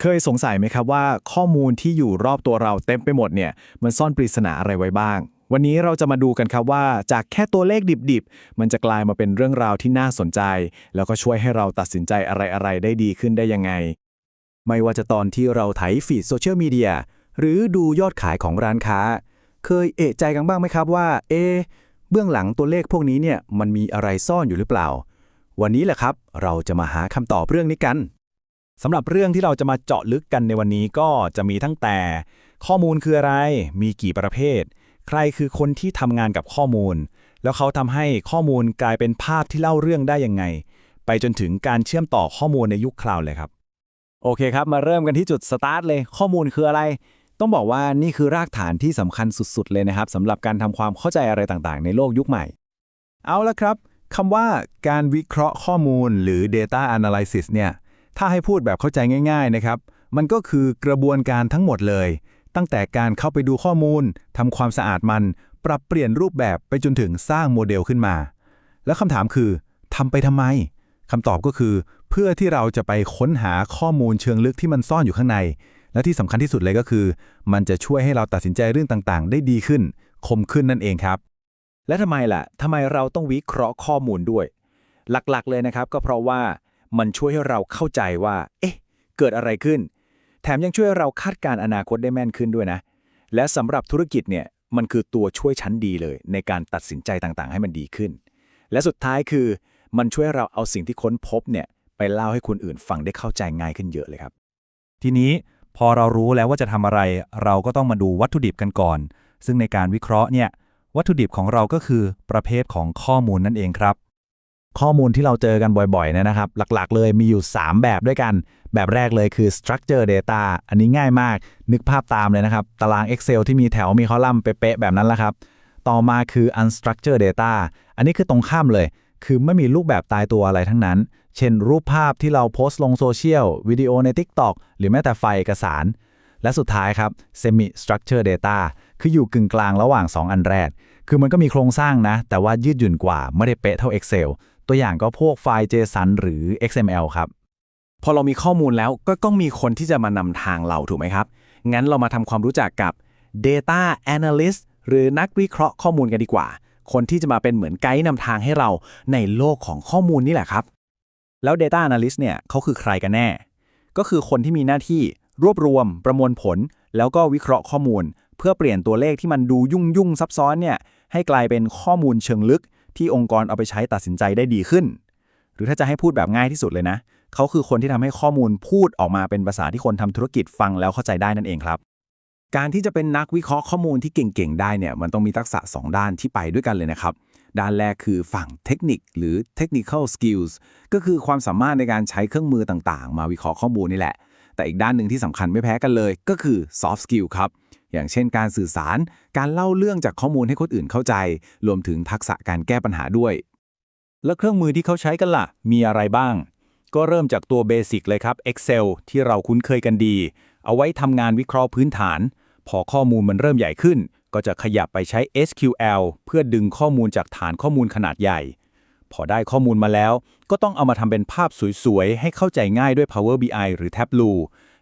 เคยสงสัยไหมครับว่าข้อมูลที่อยู่รอบตัวเราเต็มไปหมดเนี่ยมันซ่อนปริศนาอะไรไว้บ้าง วันนี้เราจะมาดูกันครับว่าจากแค่ตัวเลขดิบๆ มันจะกลายมาเป็นเรื่องราวที่น่าสนใจ แล้วก็ช่วยให้เราตัดสินใจอะไรๆ ได้ดีขึ้นได้ยังไง ไม่ว่าจะตอนที่เราไถฟีดโซเชียลมีเดียหรือดูยอดขายของร้านค้า เคยเอะใจกันบ้างไหมครับว่า เอ เบื้องหลังตัวเลขพวกนี้เนี่ยมันมีอะไรซ่อนอยู่หรือเปล่า วันนี้แหละครับ เราจะมาหาคำตอบเรื่องนี้กัน สำหรับเรื่องที่เราจะมาเจาะลึกกันในวันนี้ก็จะมีตั้งแต่ ข้อมูลคืออะไร มีกี่ประเภท ใครคือคนที่ทำงานกับข้อมูล แล้วเขาทำให้ข้อมูลกลายเป็นภาพที่เล่าเรื่องได้ยังไง ไปจนถึงการเชื่อมต่อข้อมูลในยุคคลาวด์เลยครับ โอเคครับ มาเริ่มกันที่จุดสตาร์ทเลย ข้อมูลคืออะไร ต้องบอกว่านี่คือรากฐานที่สำคัญสุด ๆ เลยนะครับสำหรับการทำความเข้าใจอะไรต่างๆ ในโลกยุคใหม่ เอาละครับคำว่าการวิเคราะห์ข้อมูลหรือ data analysis เนี่ย ถ้าให้พูดแบบเข้าใจง่าย ๆนะครับ มันก็คือกระบวนการทั้งหมดเลย ตั้งแต่การเข้าไปดูข้อมูลทำความสะอาดมัน ปรับเปลี่ยนรูปแบบไปจนถึงสร้างโมเดลขึ้นมา แล้วคำถามคือทำไปทำไมคำตอบก็คือ เพื่อที่เราจะไปค้นหาข้อมูลเชิงลึกที่มันซ่อนอยู่ข้างใน และที่สำคัญที่สุดเลยก็คือ มันจะช่วยให้เราตัดสินใจเรื่องต่างๆ ได้ดีขึ้น คมขึ้นนั่นเองครับ และทำไมล่ะทำไมเราต้องวิเคราะห์ข้อมูลด้วย หลักๆเลยนะครับก็เพราะว่า มันช่วยให้เราเข้าใจว่า เอ๊ะ เกิดอะไรขึ้น แถมยังช่วยให้เราคาดการณ์อนาคตได้แม่นขึ้นด้วยนะ และสำหรับธุรกิจเนี่ยมันคือตัวช่วยชั้นดีเลย ในการตัดสินใจต่างๆ ให้มันดีขึ้น และสุดท้ายคือมันช่วยเราเอาสิ่งที่ค้นพบเนี่ยไปเล่าให้คนอื่นฟังได้เข้าใจง่ายขึ้นเยอะเลยครับ ทีนี้พอเรารู้แล้วว่าจะทำอะไร เราก็ต้องมาดูวัตถุดิบกันก่อน ซึ่งในการวิเคราะห์เนี่ยวัตถุดิบของเราก็คือประเภทของข้อมูลนั่นเองครับ ข้อมูลที่เราเจอกันบ่อยๆนยนะครับ หลักๆ เลยมีอยู่ 3 แบบด้วยกัน แบบแรกเลยคือ structure data อันนี้ง่ายมาก นึกภาพตามเลยนะครับ ตาราง Excel ที่มีแถวมีคอลัมน์เป๊ะๆแบบนั้นแหละครับ ต่อมาคือ unstructured data อันนี้คือตรงข้ามเลย คือไม่มีรูปแบบตายตัวอะไรทั้งนั้น เช่น รูปภาพที่เราโพสต์ลงโซเชียลวิดีโอใน TikTok หรือแม้แต่ไฟล์เอกสาร และสุดท้ายครับ semi structured data คืออยู่กึ่งกลางระหว่าง 2 อันแรก คือมันก็มีโครงสร้างนะ แต่ว่ายืดหยุ่นกว่าไม่ได้เป๊ะเท่า Excel ตัวอย่างก็พวกไฟล์ JSON หรือ XML ครับ พอเรามีข้อมูลแล้วก็ต้องมีคนที่จะมานำทางเราถูกไหมครับ งั้นเรามาทำความรู้จักกับ Data Analyst หรือนักวิเคราะห์ข้อมูลกันดีกว่า คนที่จะมาเป็นเหมือนไกด์นำทางให้เราในโลกของข้อมูลนี่แหละครับ แล้ว Data Analyst เนี่ยเขาคือใครกันแน่ ก็คือคนที่มีหน้าที่รวบรวม ประมวลผล แล้วก็วิเคราะห์ข้อมูล เพื่อเปลี่ยนตัวเลขที่มันดูยุ่งยุ่งซับซ้อนเนี่ยให้กลายเป็นข้อมูลเชิงลึก ที่องค์กรเอาไปใช้ตัดสินใจได้ดีขึ้น หรือถ้าจะให้พูดแบบง่ายที่สุดเลยนะ เขาคือคนที่ทำให้ข้อมูลพูดออกมาเป็นภาษาที่คนทำธุรกิจฟังแล้วเข้าใจได้นั่นเองครับ การที่จะเป็นนักวิเคราะห์ข้อมูลที่เก่งๆได้เนี่ยมันต้องมีทักษะ 2 ด้านที่ไปด้วยกันเลยนะครับด้านแรกคือฝั่งเทคนิคหรือ technical skills ก็คือความสามารถในการใช้เครื่องมือต่างๆ มาวิเคราะห์ข้อมูลนี่แหละ แต่อีกด้านหนึ่งที่สำคัญไม่แพ้กันเลย ก็คือ soft skill ครับ อย่างเช่นการสื่อสาร การเล่าเรื่องจากข้อมูลให้คนอื่นเข้าใจ รวมถึงทักษะการแก้ปัญหาด้วย แล้วเครื่องมือที่เขาใช้กันล่ะ มีอะไรบ้าง ก็เริ่มจากตัวเบสิกเลยครับ Excel ที่เราคุ้นเคยกันดี เอาไว้ทำงานวิเคราะห์พื้นฐาน พอข้อมูลมันเริ่มใหญ่ขึ้น ก็จะขยับไปใช้ SQL เพื่อดึงข้อมูลจากฐานข้อมูลขนาดใหญ่ พอได้ข้อมูลมาแล้ว ก็ต้องเอามาทำเป็นภาพสวยๆให้เข้าใจง่ายด้วย Power BI หรือ Tableau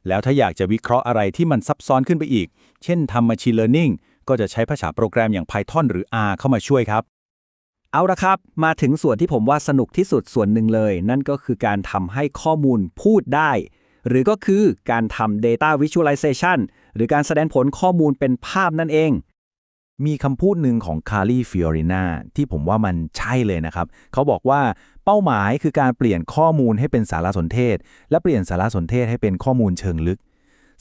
แล้วถ้าอยากจะวิเคราะห์อะไรที่มันซับซ้อนขึ้นไปอีก เช่นทำ Machine Learning ก็จะใช้ภาษาโปรแกรมอย่าง Python หรือ R เข้ามาช่วยครับ เอาละครับ มาถึงส่วนที่ผมว่าสนุกที่สุดส่วนหนึ่งเลย นั่นก็คือการทำให้ข้อมูลพูดได้ หรือก็คือการทำ data visualization หรือการแสดงผลข้อมูลเป็นภาพนั่นเอง มีคำพูดหนึ่งของคาร์ลีฟิออรินาที่ผมว่ามันใช่เลยนะครับ เขาบอกว่าเป้าหมายคือการเปลี่ยนข้อมูลให้เป็นสารสนเทศ และเปลี่ยนสารสนเทศให้เป็นข้อมูลเชิงลึก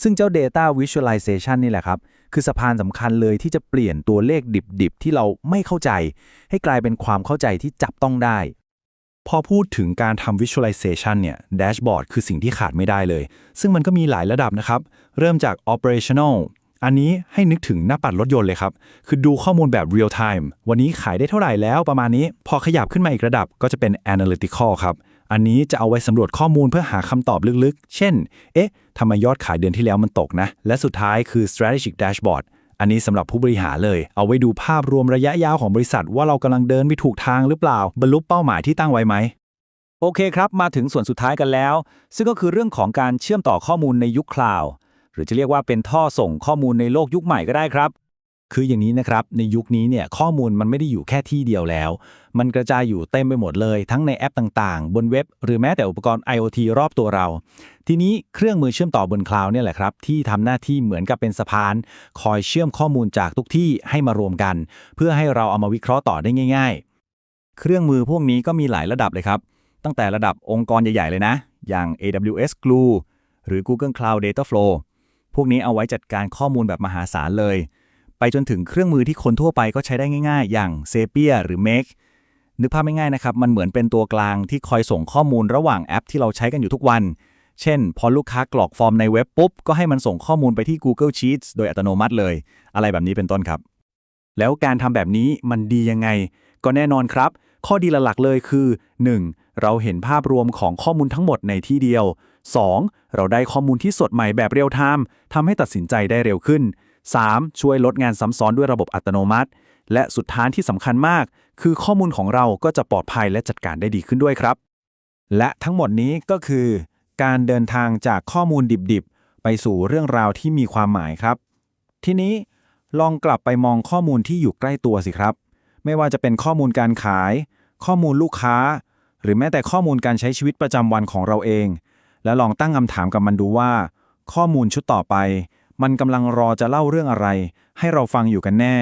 ซึ่งเจ้า Data Visualization นี่แหละครับ คือสะพานสำคัญเลยที่จะเปลี่ยนตัวเลขดิบๆ ที่เราไม่เข้าใจ ให้กลายเป็นความเข้าใจที่จับต้องได้ พอพูดถึงการทำ visualization เนี่ย dashboard คือสิ่งที่ขาดไม่ได้เลย ซึ่งมันก็มีหลายระดับนะครับ เริ่มจาก operational อันนี้ให้นึกถึงหน้าปัดรถยนต์เลยครับ คือดูข้อมูลแบบ real time วันนี้ขายได้เท่าไหร่แล้วประมาณนี้ พอขยับขึ้นมาอีกระดับก็จะเป็น analytical ครับอันนี้จะเอาไว้สำรวจข้อมูลเพื่อหาคำตอบลึกๆ เช่น เอ๊ะทำไมยอดขายเดือนที่แล้วมันตกนะ และสุดท้ายคือ strategic dashboard อันนี้สำหรับผู้บริหารเลย เอาไว้ดูภาพรวมระยะยาวของบริษัท ว่าเรากำลังเดินไปถูกทางหรือเปล่า บรรลุเป้าหมายที่ตั้งไว้ไหม โอเคครับ มาถึงส่วนสุดท้ายกันแล้ว ซึ่งก็คือเรื่องของการเชื่อมต่อข้อมูลในยุคคลาวด์ หรือจะเรียกว่าเป็นท่อส่งข้อมูลในโลกยุคใหม่ก็ได้ครับ คืออย่างนี้นะครับ ในยุคนี้เนี่ยข้อมูลมันไม่ได้อยู่แค่ที่เดียวแล้ว มันกระจายอยู่เต็มไปหมดเลย ทั้งในแอปต่างๆ บนเว็บ หรือแม้แต่อุปกรณ์ IoT รอบตัวเรา ทีนี้เครื่องมือเชื่อมต่อบนคลาวด์เนี่ยแหละครับที่ทำหน้าที่เหมือนกับเป็นสะพาน คอยเชื่อมข้อมูลจากทุกที่ให้มารวมกัน เพื่อให้เราเอามาวิเคราะห์ต่อได้ง่าย ๆ เครื่องมือพวกนี้ก็มีหลายระดับเลยครับตั้งแต่ระดับองค์กรใหญ่ ๆ เลยนะ อย่าง AWS Glue หรือ Google Cloud Data Flow พวกนี้เอาไว้จัดการข้อมูลแบบมหาศาลเลย ไปจนถึงเครื่องมือที่คนทั่วไปก็ใช้ได้ง่ายๆ อย่าง Zapier หรือ Make นึกภาพไม่ง่ายๆนะครับ มันเหมือนเป็นตัวกลางที่คอยส่งข้อมูลระหว่างแอปที่เราใช้กันอยู่ทุกวัน เช่น พอลูกค้ากรอกฟอร์มในเว็บปุ๊บ ก็ให้มันส่งข้อมูลไปที่ Google Sheets โดยอัตโนมัติเลย อะไรแบบนี้เป็นต้นครับ แล้วการทำแบบนี้มันดียังไง ก็แน่นอนครับ ข้อดีหลักๆเลยคือ 1. เราเห็นภาพรวมของข้อมูลทั้งหมดในที่เดียว 2. เราได้ข้อมูลที่สดใหม่แบบเรียลไทม์ทำให้ตัดสินใจได้เร็วขึ้น 3. ช่วยลดงานซ้ำซ้อนด้วยระบบอัตโนมัติ และสุดท้ายที่สำคัญมาก คือข้อมูลของเราก็จะปลอดภัยและจัดการได้ดีขึ้นด้วยครับ และทั้งหมดนี้ก็คือ การเดินทางจากข้อมูลดิบๆ ไปสู่เรื่องราวที่มีความหมายครับ ทีนี้ลองกลับไปมองข้อมูลที่อยู่ใกล้ตัวสิครับ ไม่ว่าจะเป็นข้อมูลการขาย ข้อมูลลูกค้า หรือแม้แต่ข้อมูลการใช้ชีวิตประจำวันของเราเอง แล้วลองตั้งคำถามกับมันดูว่า ข้อมูลชุดต่อไป มันกำลังรอจะเล่าเรื่องอะไร ให้เราฟังอยู่กันแน่